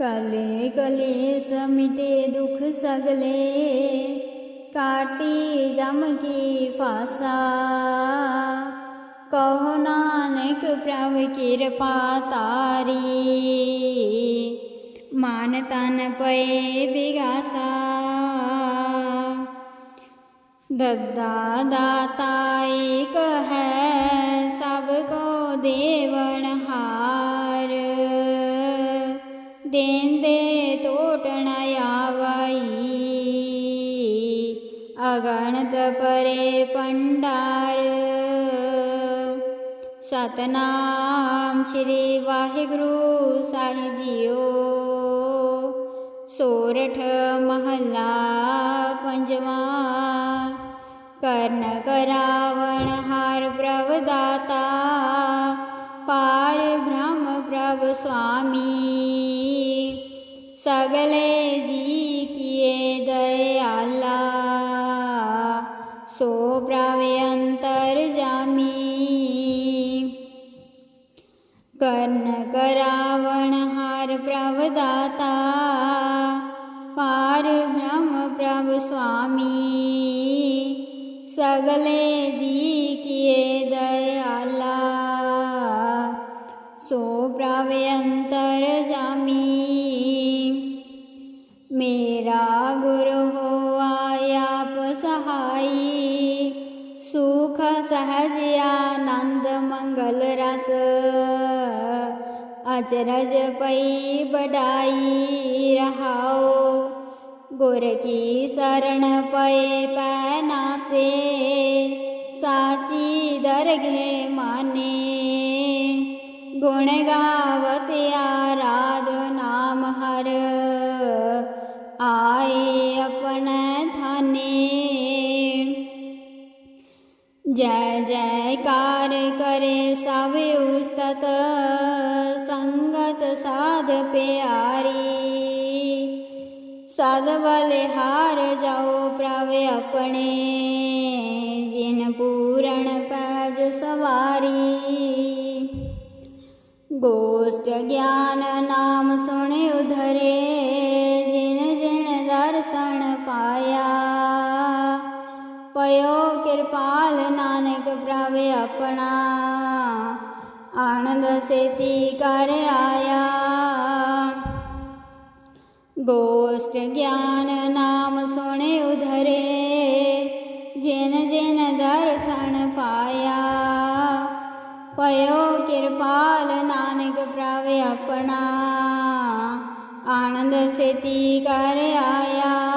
ਕਲੇ ਕਲੇ ਸਮਿਟੇ ਦੁਖ ਸਗਲੇ, ਕਾਟੀ ਜਮ ਕੀ ਫਾਸਾ। ਕਹੋ ਨਾਨਕ ਪ੍ਰਭ ਕਿਰਪਾ ਤਾਰੀ, ਮਾਨ ਤਨ ਪਏ ਬਿਗਾਸਾ। ਦੱਦਾ ਦਾਤਾ ਏਕ ਹੈ ਦੇਂਦੇ ਟੋਟ ਨ ਆਵਈ। ਅਗਣਤ ਪਰੇ ਪੰਡਾਰ। ਸਤਨਾਮ ਸ੍ਰੀ ਵਾਹਿਗੁਰੂ ਸਾਹਿਬ ਜੀਓ। ਸੋਰਠ ਮਹੱਲਾ ਪੰਜਵਾਂ। ਕਰਨ ਕਰਾਵਣ ਹਾਰ ਪ੍ਰਵਦਾਤਾ ਪਾਰ ਬ੍ਰਹਮ ਪ੍ਰਭ ਸੁਆਮੀ, ਸਗਲੇ ਜੀ ਕੀਏ ਦਇਆਲਾ, ਸੋ ਪ੍ਰਭ ਅੰਤਰ ਜਾਮੀ। ਕਰਨ ਕਰਾਵਣ ਹਰ ਪ੍ਰਭ ਦਾਤਾ, ਪਾਰ ਬ੍ਰਹਮ ਪ੍ਰਭ ਸੁਆਮੀ, ਸਗਲੇ ਜੀ ਗੁਰ ਹੋਆ ਆਪ ਸਹਾਈ। ਸੁਖ, ਸਹਜ, ਆਨੰਦ, ਮੰਗਲ ਰਸ। ਅਚਰਜ ਪਈ ਬੜਾਈ ਰਹਾਓ ਗੁਰ ਕੀ ਸਰਣ ਪਏ ਪੈ ਨਾਸੇ ਸਾਚੀ ਦਰਗੇ ਮਾਨੇ। ਗੁਣ ਗਾਵਤ ਆਰਾਧ ਨਾਮ ਹਰ। ਆਏ ਆਪਣੇ ਥਾਨੇ ਜੈ ਜੈਕਾਰ ਕਰੇ ਸਭ ਉਸਤਤ, ਸੰਗਤ ਸਾਧ ਪਿਆਰੀ। ਸਦ ਬਲਿਹਾਰ ਜਾਓ ਪ੍ਰਭ ਆਪਣੇ, ਜਿਨ ਪੂਰਨ ਪੈਜ ਸਵਾਰੀ। ਗੋਸਟ ਗਿਆਨ ਨਾਮ ਸੁਣ ਉਧਰੇ। ਕਿਰਪਾਲ ਨਾਨਕ ਪ੍ਰਭ ਆਪਣਾ। ਆਨੰਦ ਸੇਤੀ ਕਰ ਆਇਆ। ਗੋਸਟ ਗਿਆਨ ਨਾਮ ਸੁਣੇ ਉਧਰੇ, ਜਿਨ ਜਿਨ ਦਰਸ਼ਨ ਪਾਇਆ। ਪਇਓ ਕਿਰਪਾਲ ਨਾਨਕ ਪ੍ਰਭ ਆਪਣਾ। ਆਨੰਦ ਸੇਤੀ ਕਰ ਆਇਆ।